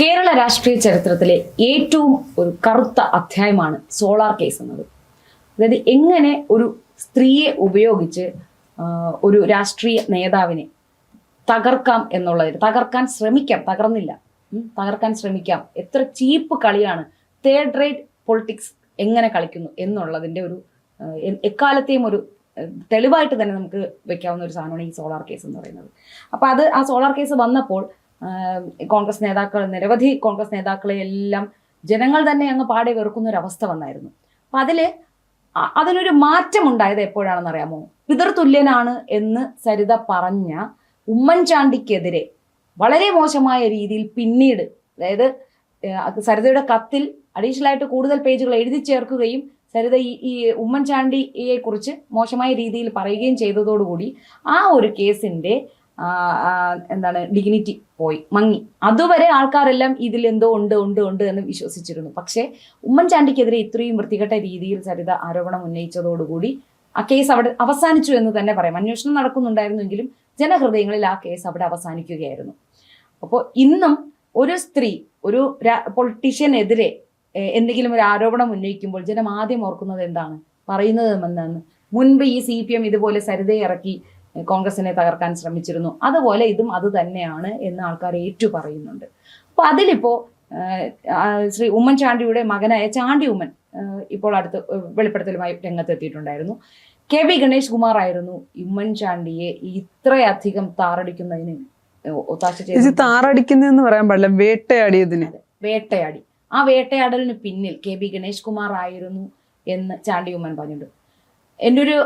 കേരള രാഷ്ട്രീയ ചരിത്രത്തിലെ ഏറ്റവും ഒരു കറുത്ത അധ്യായമാണ് സോളാർ കേസ് എന്നത്. അതായത് എങ്ങനെ ഒരു സ്ത്രീയെ ഉപയോഗിച്ച് ഒരു രാഷ്ട്രീയ നേതാവിനെ തകർക്കാം എന്നുള്ളതിൽ തകർക്കാൻ ശ്രമിക്കാം തകർന്നില്ല. തകർക്കാൻ ശ്രമിക്കാം. എത്ര ചീപ്പ് കളിയാണ് തേർഡ് റേറ്റ് പൊളിറ്റിക്സ് എങ്ങനെ കളിക്കുന്നു എന്നുള്ളതിന്റെ ഒരു എക്കാലത്തെയും ഒരു തെളിവായിട്ട് തന്നെ നമുക്ക് വെക്കാവുന്ന ഒരു സാധനമാണ് ഈ സോളാർ കേസ് എന്ന് പറയുന്നത്. അപ്പോൾ അത് ആ സോളാർ കേസ് വന്നപ്പോൾ കോൺഗ്രസ് നേതാക്കൾ നിരവധി കോൺഗ്രസ് നേതാക്കളെ എല്ലാം ജനങ്ങൾ തന്നെ അങ്ങ് പാടെ വെറുക്കുന്ന ഒരു അവസ്ഥ വന്നായിരുന്നു. അപ്പം അതിൽ അതിനൊരു മാറ്റം ഉണ്ടായത് എപ്പോഴാണെന്ന് അറിയാമോ? പിതൃതുല്യനാണ് എന്ന് സരിത പറഞ്ഞ ഉമ്മൻചാണ്ടിക്കെതിരെ വളരെ മോശമായ രീതിയിൽ പിന്നീട് അതായത് സരിതയുടെ കത്തിൽ അഡീഷണൽ ആയിട്ട് കൂടുതൽ പേജുകൾ എഴുതി ചേർക്കുകയും സരിത ഈ ഈ ഉമ്മൻചാണ്ടിയെ കുറിച്ച് മോശമായ രീതിയിൽ പറയുകയും ചെയ്തതോടുകൂടി ആ ഒരു ആ, എന്താണ് ഡിഗ്നിറ്റി പോയി മങ്ങി. അതുവരെ ആൾക്കാരെല്ലാം ഇതിൽ എന്തോ ഉണ്ട് ഉണ്ട് ഉണ്ട് എന്ന് വിശ്വസിച്ചിരുന്നു. പക്ഷേ ഉമ്മൻചാണ്ടിക്കെതിരെ ഇത്രയും വൃത്തികെട്ട രീതിയിൽ സരിത ആരോപണം ഉന്നയിച്ചതോടുകൂടി ആ കേസ് അവിടെ അവസാനിച്ചു എന്ന് തന്നെ പറയാം. അന്വേഷണം നടക്കുന്നുണ്ടായിരുന്നെങ്കിലും ജനഹൃദയങ്ങളിൽ ആ കേസ് അവിടെ അവസാനിക്കുകയായിരുന്നു. അപ്പോൾ ഇന്നും ഒരു സ്ത്രീ ഒരു പൊളിറ്റീഷ്യനെതിരെ എന്തെങ്കിലും ഒരു ആരോപണം ഉന്നയിക്കുമ്പോൾ ജനം ആദ്യം ഓർക്കുന്നത് എന്താണ്? പറയുന്നത് എന്താണ് മുൻപ് ഈ സി പി എം ഇതുപോലെ സരിതയെ ഇറക്കി ഏഹ്, കോൺഗ്രസിനെ തകർക്കാൻ ശ്രമിച്ചിരുന്നു. അതുപോലെ ഇതും അത് തന്നെയാണ് എന്ന് ആൾക്കാർ ഏറ്റു പറയുന്നുണ്ട്. അപ്പൊ അതിലിപ്പോ ശ്രീ ഉമ്മൻചാണ്ടിയുടെ മകനായ ചാണ്ടി ഉമ്മൻ ഇപ്പോൾ അടുത്ത് വെളിപ്പെടുത്തലുമായി രംഗത്തെത്തിയിട്ടുണ്ടായിരുന്നു. കെ വി ഗണേഷ് കുമാർ ആയിരുന്നു ഉമ്മൻചാണ്ടിയെ ഇത്രയധികം താറടിക്കുന്നതിന് ഒത്താശ ചെയ്തത്. താറടിക്കുന്നതെന്ന് പറയാൻ പാടില്ല വേട്ടയാടിയതിന്. വേട്ടയാടി. ആ വേട്ടയാടലിന് പിന്നിൽ കെ ബി ഗണേഷ് കുമാർ ആയിരുന്നു എന്ന് ചാണ്ടി ഉമ്മൻ പറഞ്ഞിട്ടുണ്ട്. എന്റെ ഒരു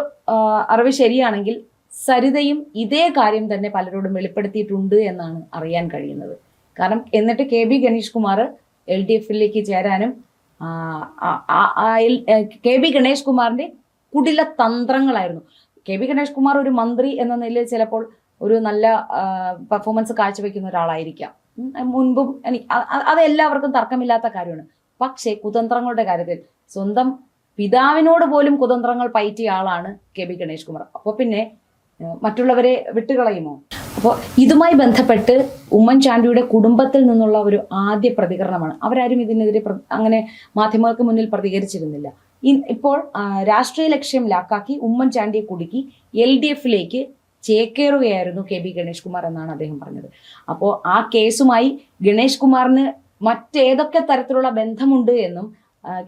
അറിവ് ശരിയാണെങ്കിൽ സരിതയും ഇതേ കാര്യം തന്നെ പലരോടും വെളിപ്പെടുത്തിയിട്ടുണ്ട് എന്നാണ് അറിയാൻ കഴിയുന്നത്. കാരണം എന്നിട്ട് K B Ganesh Kumar L D എഫിലേക്ക് ചേരാനും കെ ബി ഗണേഷ് കുമാറിന്റെ കുടില തന്ത്രങ്ങളായിരുന്നു. കെ ബി ഗണേഷ് കുമാർ ഒരു മന്ത്രി എന്ന നിലയിൽ ചിലപ്പോൾ ഒരു നല്ല പെർഫോമൻസ് കാഴ്ചവെക്കുന്ന ഒരാളായിരിക്കാം. മുൻപും എനിക്ക് അത് എല്ലാവർക്കും തർക്കമില്ലാത്ത കാര്യമാണ്. പക്ഷേ കുതന്ത്രങ്ങളുടെ കാര്യത്തിൽ സ്വന്തം പിതാവിനോട് പോലും കുതന്ത്രങ്ങൾ പയറ്റിയ ആളാണ് കെ ബി ഗണേഷ് കുമാർ. അപ്പോൾ പിന്നെ മറ്റുള്ളവരെ വിട്ടുകളയുമോ? അപ്പോൾ ഇതുമായി ബന്ധപ്പെട്ട് ഉമ്മൻചാണ്ടിയുടെ കുടുംബത്തിൽ നിന്നുള്ള ഒരു ആദ്യ പ്രതികരണമാണ്. അവരാരും ഇതിനെതിരെ അങ്ങനെ മാധ്യമങ്ങൾക്ക് മുന്നിൽ പ്രതികരിച്ചിരുന്നില്ല. ഇപ്പോൾ രാഷ്ട്രീയ ലക്ഷ്യം ലാക്കാക്കി ഉമ്മൻചാണ്ടിയെ കുടുക്കി എൽ ഡി എഫിലേക്ക് ചേക്കേറുകയായിരുന്നു കെ ബി ഗണേഷ് കുമാർ എന്നാണ് അദ്ദേഹം പറഞ്ഞത്. അപ്പോൾ ആ കേസുമായി ഗണേഷ് കുമാറിന് മറ്റേതൊക്കെ തരത്തിലുള്ള ബന്ധമുണ്ട് എന്നും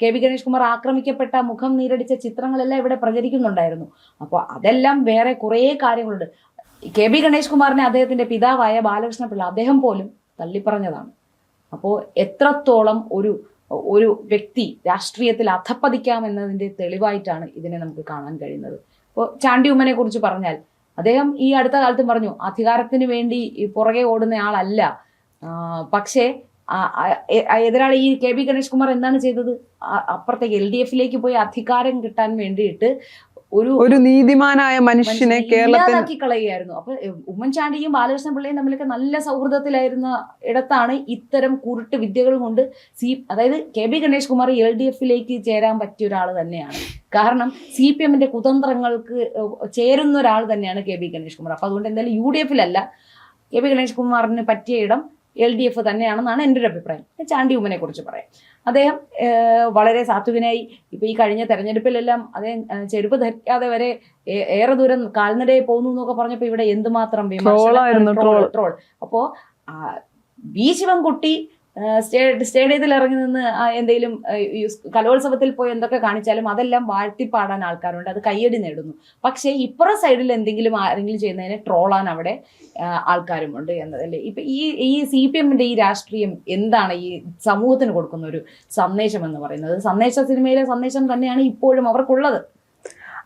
കെ ബി ഗണേഷ് കുമാർ ആക്രമിക്കപ്പെട്ട മുഖം നീരടിച്ച ചിത്രങ്ങളെല്ലാം ഇവിടെ പ്രചരിക്കുന്നുണ്ടായിരുന്നു. അപ്പോൾ അതെല്ലാം വേറെ കുറേ കാര്യങ്ങളുണ്ട്. കെ ബി ഗണേഷ് കുമാറിനെ അദ്ദേഹത്തിന്റെ പിതാവായ ബാലകൃഷ്ണ പിള്ള അദ്ദേഹം പോലും തള്ളിപ്പറഞ്ഞതാണ്. അപ്പോൾ എത്രത്തോളം ഒരു ഒരു വ്യക്തി രാഷ്ട്രീയത്തിൽ അധപ്പതിക്കാം എന്നതിന്റെ തെളിവായിട്ടാണ് ഇതിനെ നമുക്ക് കാണാൻ കഴിയുന്നത്. ഇപ്പോൾ ചാണ്ടി ഉമ്മനെ കുറിച്ച് പറഞ്ഞാൽ അദ്ദേഹം ഈ അടുത്ത കാലത്തും പറഞ്ഞു അധികാരത്തിന് വേണ്ടി പുറകെ ഓടുന്ന ആളല്ല. പക്ഷേ എതിരാളി ഈ കെ ബി ഗണേഷ് കുമാർ എന്താണ് ചെയ്തത്? അപ്പുറത്തെ അപ്പുറത്തേക്ക് എൽ ഡി എഫിലേക്ക് പോയി അധികാരം കിട്ടാൻ വേണ്ടിയിട്ട് ഒരു ഒരു നീതിമാനായ മനുഷ്യനെ കേരളത്തിലാക്കി കേരളത്തിൽ കളയുകയായിരുന്നു. അപ്പൊ ഉമ്മൻചാണ്ടിയും ബാലകൃഷ്ണൻ പിള്ളയും തമ്മിലൊക്കെ നല്ല സൗഹൃദത്തിലായിരുന്ന ഇടത്താണ് ഇത്തരം കുരുട്ട് വിദ്യകൾ കൊണ്ട് സി അതായത് K B Ganesh Kumar L D എഫിലേക്ക് ചേരാൻ പറ്റിയ ഒരാൾ തന്നെയാണ്. കാരണം സി പി എമ്മിന്റെ കുതന്ത്രങ്ങൾക്ക് ചേരുന്ന ഒരാൾ തന്നെയാണ് കെ ബി ഗണേഷ് കുമാർ. അപ്പൊ അതുകൊണ്ട് എന്തായാലും യു ഡി എഫിലല്ല കെ ബി ഗണേഷ് കുമാറിന് പറ്റിയ ഇടം എൽ ഡി എഫ് തന്നെയാണെന്നാണ് എന്റെ ഒരു അഭിപ്രായം. ചാണ്ടി ഉമ്മനെ കുറിച്ച് പറയാം. അദ്ദേഹം വളരെ സാത്വികനായി ഇപ്പൊ ഈ കഴിഞ്ഞ തെരഞ്ഞെടുപ്പിലെല്ലാം അദ്ദേഹം ചെരുപ്പ് ധരിക്കാതെ വരെ ഏറെ ദൂരം കാൽനടയെ പോകുന്നു എന്നൊക്കെ പറഞ്ഞപ്പോ ഇവിടെ എന്തുമാത്രം ട്രോൾ. ട്രോൾ. അപ്പോ ബി ശിവൻകുട്ടി സ്റ്റേഡിയത്തിൽ ഇറങ്ങി നിന്ന് എന്തെങ്കിലും കലോത്സവത്തിൽ പോയി എന്തൊക്കെ കാണിച്ചാലും അതെല്ലാം വാഴ്ത്തിപ്പാടാൻ ആൾക്കാരുണ്ട്. അത് കയ്യടി നേടുന്നു. പക്ഷേ ഇപ്പുറ സൈഡിൽ എന്തെങ്കിലും ആരെങ്കിലും ചെയ്യുന്നതിനെ ട്രോളാൻ അവിടെ ആൾക്കാരും ആൾക്കാരുമുണ്ട് എന്നതല്ലേ. ഇപ്പൊ ഈ ഈ സി പി എമ്മിന്റെ ഈ രാഷ്ട്രീയം എന്താണ് ഈ സമൂഹത്തിന് കൊടുക്കുന്ന ഒരു സന്ദേശം എന്ന് പറയുന്നത്? സന്ദേശ സിനിമയിലെ സന്ദേശം തന്നെയാണ് ഇപ്പോഴും അവർക്കുള്ളത്.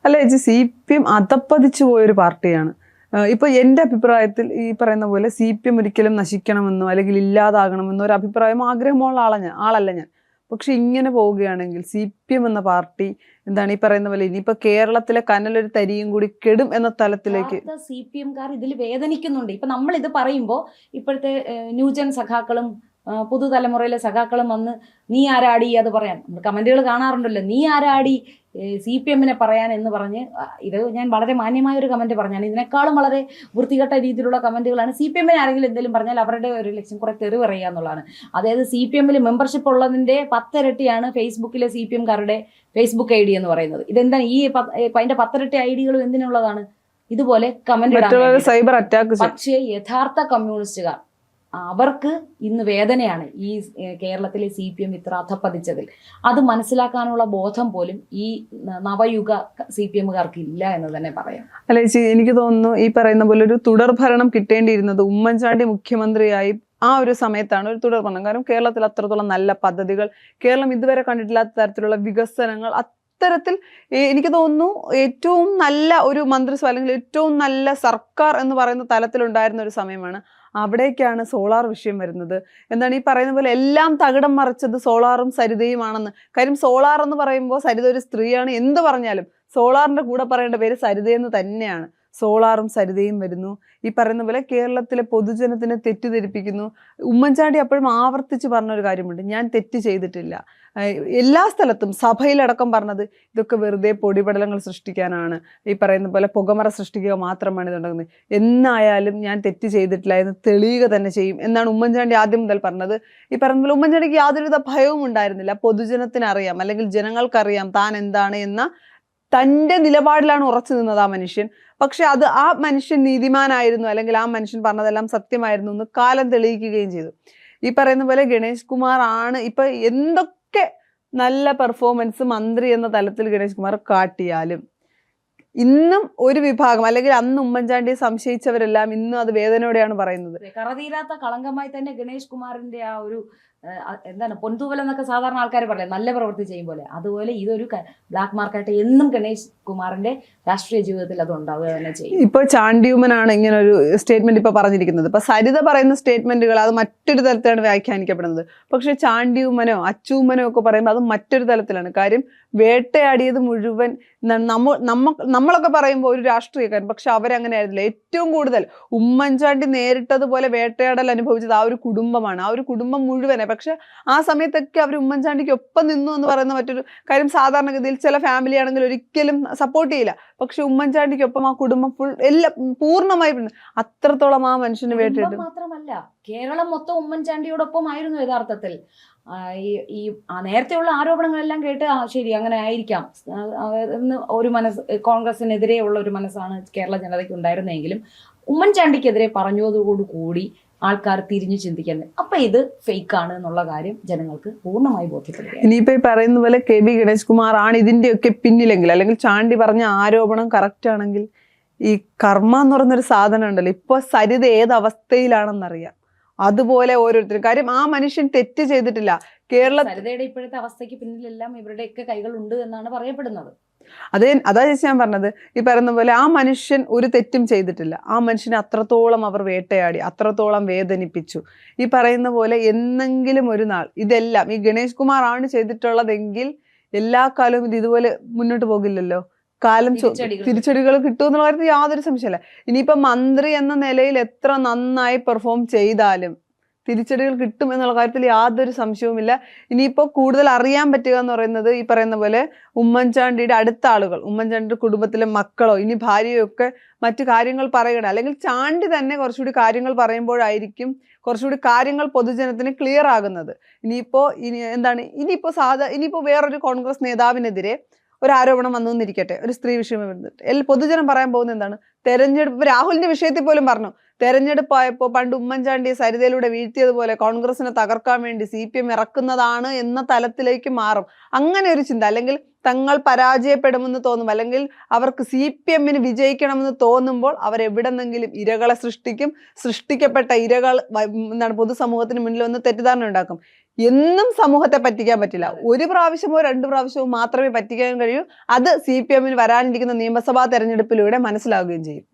അല്ല ചേച്ചി സി പി എം അധപ്പതിച്ചു പോയൊരു പാർട്ടിയാണ്. ആഹ് ഇപ്പൊ എന്റെ അഭിപ്രായത്തിൽ ഈ പറയുന്ന പോലെ സി പി എം ഒരിക്കലും നശിക്കണമെന്നോ അല്ലെങ്കിൽ ഇല്ലാതാകണമെന്നോ ഒരു അഭിപ്രായം ആഗ്രഹമുള്ള ആളാ ഞാൻ ആളല്ല ഞാൻ. പക്ഷെ ഇങ്ങനെ പോവുകയാണെങ്കിൽ സി പി എം എന്ന പാർട്ടി എന്താണ് ഈ പറയുന്ന പോലെ ഇനിയിപ്പോ കേരളത്തിലെ കനലൊരു തരിയും കൂടി കെടും എന്ന തലത്തിലേക്ക് സി പി എംകാർ ഇതിൽ വേദനിക്കുന്നുണ്ട്. ഇപ്പൊ നമ്മൾ ഇത് പറയുമ്പോൾ ഇപ്പോഴത്തെ ന്യൂജൻ സഖാക്കളും പുതുതലമുറയിലെ സഖാക്കളും വന്ന് നീ ആരാടി അത് പറയാൻ നമ്മൾ കമന്റുകൾ കാണാറുണ്ടല്ലോ. നീ ആരാടി സി പി എമ്മിനെ പറയാൻ എന്ന് പറഞ്ഞ് ഇത് ഞാൻ വളരെ മാന്യമായ ഒരു കമന്റ് പറഞ്ഞാണ്. ഇതിനേക്കാളും വളരെ വൃത്തികെട്ട രീതിയിലുള്ള കമന്റുകളാണ് സി പി എമ്മിനെ ആരെങ്കിലും എന്തെങ്കിലും പറഞ്ഞാൽ അവരുടെ ഒരു ലക്ഷ്യം കുറെ തെറി പറയുക എന്നുള്ളതാണ്. അതായത് സി പി എമ്മിൽ മെമ്പർഷിപ്പ് ഉള്ളതിന്റെ പത്തിരട്ടിയാണ് ഫേസ്ബുക്കിലെ സി പി എംകാരുടെ ഫേസ്ബുക്ക് ഐ ഡി എന്ന് പറയുന്നത്. ഇതെന്താണ്? ഈ അതിന്റെ പത്തിരട്ടി ഐ ഡികളും എന്തിനുള്ളതാണ്? ഇതുപോലെ കമന്റ് സൈബർ അറ്റാക്ക് പക്ഷേ യഥാർത്ഥ കമ്മ്യൂണിസ്റ്റുകാർ അവർക്ക് ഇന്ന് വേദനയാണ് ഈ കേരളത്തിലെ സി പി എം ഇത്ര അധപ്പതിച്ചതിൽ അത് മനസ്സിലാക്കാനുള്ള ബോധം പോലും ഈ നവയുഗ സി പി എമ്മുകാർക്ക് ഇല്ല എന്ന് തന്നെ പറയാം. അല്ല ചേച്ചി എനിക്ക് തോന്നുന്നു ഈ പറയുന്ന പോലെ ഒരു തുടർഭരണം കിട്ടേണ്ടിയിരുന്നത് ഉമ്മൻചാണ്ടി മുഖ്യമന്ത്രിയായി ആ ഒരു സമയത്താണ് ഒരു തുടർ ഭരണം. കാരണം കേരളത്തിൽ അത്രത്തോളം നല്ല പദ്ധതികൾ കേരളം ഇതുവരെ കണ്ടിട്ടില്ലാത്ത തരത്തിലുള്ള വികസനങ്ങൾ അത്തരത്തിൽ എനിക്ക് തോന്നുന്നു ഏറ്റവും നല്ല ഒരു മന്ത്രിസഭ അല്ലെങ്കിൽ ഏറ്റവും നല്ല സർക്കാർ എന്ന് പറയുന്ന തലത്തിലുണ്ടായിരുന്ന ഒരു സമയമാണ് അവിടേക്കാണ് സോളാർ വിഷയം വരുന്നത്. എന്താണ് ഈ പറയുന്ന പോലെ എല്ലാം തകിടം മറിച്ചത് സോളാറും സരിതയുമാണെന്ന്. കാര്യം സോളാർ എന്ന് പറയുമ്പോൾ സരിത ഒരു സ്ത്രീയാണ്. എന്ത് പറഞ്ഞാലും സോളാറിന്റെ കൂടെ പറയേണ്ട പേര് സരിതയെന്ന് തന്നെയാണ്. സോളാറും സരിതയും വരുന്നു. ഈ പറയുന്ന പോലെ കേരളത്തിലെ പൊതുജനത്തിനെ തെറ്റിദ്ധരിപ്പിക്കുന്നു. ഉമ്മൻചാണ്ടി അപ്പോഴും ആവർത്തിച്ച് പറഞ്ഞൊരു കാര്യമുണ്ട്. ഞാൻ തെറ്റ് ചെയ്തിട്ടില്ല. എല്ലാ സ്ഥലത്തും സഭയിലടക്കം പറഞ്ഞത് ഇതൊക്കെ വെറുതെ പൊടിപടലങ്ങൾ സൃഷ്ടിക്കാനാണ്. ഈ പറയുന്ന പോലെ പുകമറ സൃഷ്ടിക്കുക മാത്രമാണ് ഇതുണ്ടാകുന്നത്. എന്നായാലും ഞാൻ തെറ്റ് ചെയ്തിട്ടില്ല എന്ന് തെളിയുക തന്നെ ചെയ്യും എന്നാണ് ഉമ്മൻചാണ്ടി ആദ്യം മുതൽ പറഞ്ഞത്. ഈ പറയുന്ന പോലെ ഉമ്മൻചാണ്ടിക്ക് യാതൊരുവിധ ഭയവും ഉണ്ടായിരുന്നില്ല. പൊതുജനത്തിനറിയാം അല്ലെങ്കിൽ ജനങ്ങൾക്കറിയാം താൻ എന്താണ് എന്ന തന്റെ നിലപാടിലാണ് ഉറച്ചു നിന്നത് ആ മനുഷ്യൻ. പക്ഷെ അത് ആ മനുഷ്യൻ നീതിമാനായിരുന്നു അല്ലെങ്കിൽ ആ മനുഷ്യൻ പറഞ്ഞതെല്ലാം സത്യമായിരുന്നു എന്ന് കാലം തെളിയിക്കുകയും ചെയ്തു. ഈ പറയുന്ന പോലെ ഗണേഷ് കുമാർ ആണ് ഇപ്പൊ എന്തൊക്കെ നല്ല പെർഫോമൻസ് മന്ത്രി എന്ന തലത്തിൽ ഗണേഷ് കുമാർ കാട്ടിയാലും ഇന്നും ഒരു വിഭാഗം അല്ലെങ്കിൽ അന്ന് ഉമ്മൻചാണ്ടിയെ സംശയിച്ചവരെല്ലാം ഇന്നും അത് വേദനയോടെയാണ് പറയുന്നത്. കറതീരാത്ത കളങ്കമായി തന്നെ ഗണേഷ് കുമാറിന്റെ ആ ഒരു എന്താണ് പൊൻതൂവൽ എന്നൊക്കെ സാധാരണ ആൾക്കാർ പറയാം നല്ല പ്രവൃത്തി ചെയ്യും പോലെ. അതുപോലെ ഇതൊരു ബ്ലാക്ക് മാർക്കായിട്ട് എന്നും ഗണേഷ് കുമാറിന്റെ രാഷ്ട്രീയ ജീവിതത്തിൽ അത് ഉണ്ടാവുക തന്നെ ചെയ്യും. ഇപ്പൊ ചാണ്ടിയുമനാണ് ഇങ്ങനെ ഒരു സ്റ്റേറ്റ്മെന്റ് ഇപ്പൊ പറഞ്ഞിരിക്കുന്നത്. ഇപ്പൊ സരിത പറയുന്ന സ്റ്റേറ്റ്മെന്റുകൾ അത് മറ്റൊരു തലത്തിലാണ് വ്യാഖ്യാനിക്കപ്പെടുന്നത്. പക്ഷെ ചാണ്ടിയുമനോ അച്ചൂമ്മനോ ഒക്കെ പറയുമ്പോൾ അത് മറ്റൊരു തലത്തിലാണ്. കാര്യം വേട്ടയാടിയത് മുഴുവൻ നമ്മ നമ്മ നമ്മളൊക്കെ പറയുമ്പോൾ ഒരു രാഷ്ട്രീയക്കാരൻ പക്ഷെ അവരങ്ങനെ ആയിരുന്നില്ല ഏറ്റവും കൂടുതൽ ഉമ്മൻചാണ്ടി നേരിട്ടതുപോലെ വേട്ടയാടൽ അനുഭവിച്ചത് ആ ഒരു കുടുംബമാണ്. ആ ഒരു കുടുംബം മുഴുവനെ. പക്ഷെ ആ സമയത്തൊക്കെ അവർ ഉമ്മൻചാണ്ടിക്ക് ഒപ്പം നിന്നു എന്ന് പറയുന്ന മറ്റൊരു കാര്യം സാധാരണഗതിയിൽ ചില ഫാമിലി ആണെങ്കിൽ ഒരിക്കലും സപ്പോർട്ട് ചെയ്യില്ല. പക്ഷെ ഉമ്മൻചാണ്ടിക്കൊപ്പം ആ കുടുംബം ഫുൾ എല്ലാ പൂർണമായി അത്രത്തോളം ആ മനുഷ്യന് വേണ്ടിയിട്ട്. മാത്രമല്ല കേരളം മൊത്തം ഉമ്മൻചാണ്ടിയോടൊപ്പം ആയിരുന്നു യഥാർത്ഥത്തിൽ ഈ ഈ നേരത്തെ നേരത്തെയുള്ള ആരോപണങ്ങളെല്ലാം കേട്ട് ആ ശരി അങ്ങനെ ആയിരിക്കാം. ഒരു മനസ്സ് കോൺഗ്രസിനെതിരെയുള്ള ഒരു മനസ്സാണ് കേരള ജനതയ്ക്ക് ഉണ്ടായിരുന്നെങ്കിലും ഉമ്മൻചാണ്ടിക്കെതിരെ പറഞ്ഞതോടുകൂടി ആൾക്കാർ തിരിഞ്ഞു ചിന്തിക്കുന്നത് അപ്പൊ ഇത് ഫേക്ക് ആണ് എന്നുള്ള കാര്യം ജനങ്ങൾക്ക് പൂർണമായി ബോധ്യപ്പെടുകയാണ്. ഇനിയിപ്പോ ഈ പറയുന്ന പോലെ കെ ബി ഗണേഷ് കുമാർ ആണ് ഇതിന്റെയൊക്കെ പിന്നിലെങ്കിൽ അല്ലെങ്കിൽ ചാണ്ടി പറഞ്ഞ ആരോപണം കറക്റ്റ് ആണെങ്കിൽ ഈ കർമ്മ എന്ന് പറയുന്നൊരു സാധനം ഉണ്ടല്ലോ. ഇപ്പൊ സരിത ഏത് അവസ്ഥയിലാണെന്നറിയാം. അതുപോലെ ഓരോരുത്തരും. കാര്യം ആ മനുഷ്യൻ തെറ്റ് ചെയ്തിട്ടില്ല. കേരള സരിതയുടെ ഇപ്പോഴത്തെ അവസ്ഥയ്ക്ക് പിന്നിലെല്ലാം ഇവരുടെയൊക്കെ കൈകളുണ്ട് എന്നാണ് പറയപ്പെടുന്നത്. അതേ അതാ ചേച്ചി ഞാൻ പറഞ്ഞത് ഈ പറയുന്ന പോലെ ആ മനുഷ്യൻ ഒരു തെറ്റും ചെയ്തിട്ടില്ല. ആ മനുഷ്യനെ അത്രത്തോളം അവർ വേട്ടയാടി അത്രത്തോളം വേദനിപ്പിച്ചു. ഈ പറയുന്ന പോലെ എന്നെങ്കിലും ഒരു നാൾ ഇതെല്ലാം ഈ ഗണേഷ് കുമാർ ആണ് ചെയ്തിട്ടുള്ളതെങ്കിൽ എല്ലാ കാലവും ഇത് ഇതുപോലെ മുന്നോട്ട് പോകില്ലല്ലോ. കാലം തിരിച്ചടികൾ കിട്ടും. കിട്ടുമെന്നുള്ള കാര്യത്തിൽ യാതൊരു സംശയമല്ല. ഇനിയിപ്പോ മന്ത്രി എന്ന നിലയിൽ എത്ര നന്നായി പെർഫോം ചെയ്താലും തിരിച്ചടികൾ കിട്ടും എന്നുള്ള കാര്യത്തിൽ യാതൊരു സംശയവുമില്ല. ഇനിയിപ്പോൾ കൂടുതൽ അറിയാൻ പറ്റുക എന്ന് പറയുന്നത് ഈ പറയുന്ന പോലെ ഉമ്മൻചാണ്ടിയുടെ അടുത്ത ആളുകൾ ഉമ്മൻചാണ്ടിയുടെ കുടുംബത്തിലെ മക്കളോ ഇനി ഭാര്യയോ ഒക്കെ മറ്റു കാര്യങ്ങൾ പറയണം. അല്ലെങ്കിൽ ചാണ്ടി തന്നെ കുറച്ചുകൂടി കാര്യങ്ങൾ പറയുമ്പോഴായിരിക്കും കുറച്ചുകൂടി കാര്യങ്ങൾ പൊതുജനത്തിന് ക്ലിയർ ആകുന്നത്. ഇനിയിപ്പോൾ ഇനി എന്താണ് ഇനിയിപ്പോൾ സാധാ ഇനിയിപ്പോൾ വേറൊരു കോൺഗ്രസ് നേതാവിനെതിരെ ഒരു ആരോപണം വന്നു എന്നിരിക്കട്ടെ ഒരു സ്ത്രീ വിഷയം പൊതുജനം പറയാൻ പോകുന്നത് എന്താണ്? തെരഞ്ഞെടുപ്പ് രാഹുലിന്റെ വിഷയത്തിൽ പോലും പറഞ്ഞു. തെരഞ്ഞെടുപ്പായപ്പോൾ പണ്ട് ഉമ്മൻചാണ്ടിയെ സരിതയിലൂടെ വീഴ്ത്തിയതുപോലെ കോൺഗ്രസിനെ തകർക്കാൻ വേണ്ടി സി പി എം ഇറക്കുന്നതാണ് എന്ന തലത്തിലേക്ക് മാറും. അങ്ങനെ ഒരു ചിന്ത. അല്ലെങ്കിൽ തങ്ങൾ പരാജയപ്പെടുമെന്ന് തോന്നും. അല്ലെങ്കിൽ അവർക്ക് സി പി എമ്മിന് വിജയിക്കണമെന്ന് തോന്നുമ്പോൾ അവരെവിടെന്നെങ്കിലും ഇരകളെ സൃഷ്ടിക്കും. സൃഷ്ടിക്കപ്പെട്ട ഇരകൾ എന്താണ് പൊതുസമൂഹത്തിന് മുന്നിൽ ഒന്ന് തെറ്റിദ്ധാരണ ഉണ്ടാക്കും. എന്നും സമൂഹത്തെ പറ്റിക്കാൻ പറ്റില്ല. ഒരു പ്രാവശ്യമോ രണ്ട് പ്രാവശ്യമോ മാത്രമേ പറ്റിക്കാൻ കഴിയൂ. അത് സി പി എമ്മിന് വരാനിരിക്കുന്ന നിയമസഭാ തെരഞ്ഞെടുപ്പിലൂടെ മനസ്സിലാവുകയും ചെയ്യും.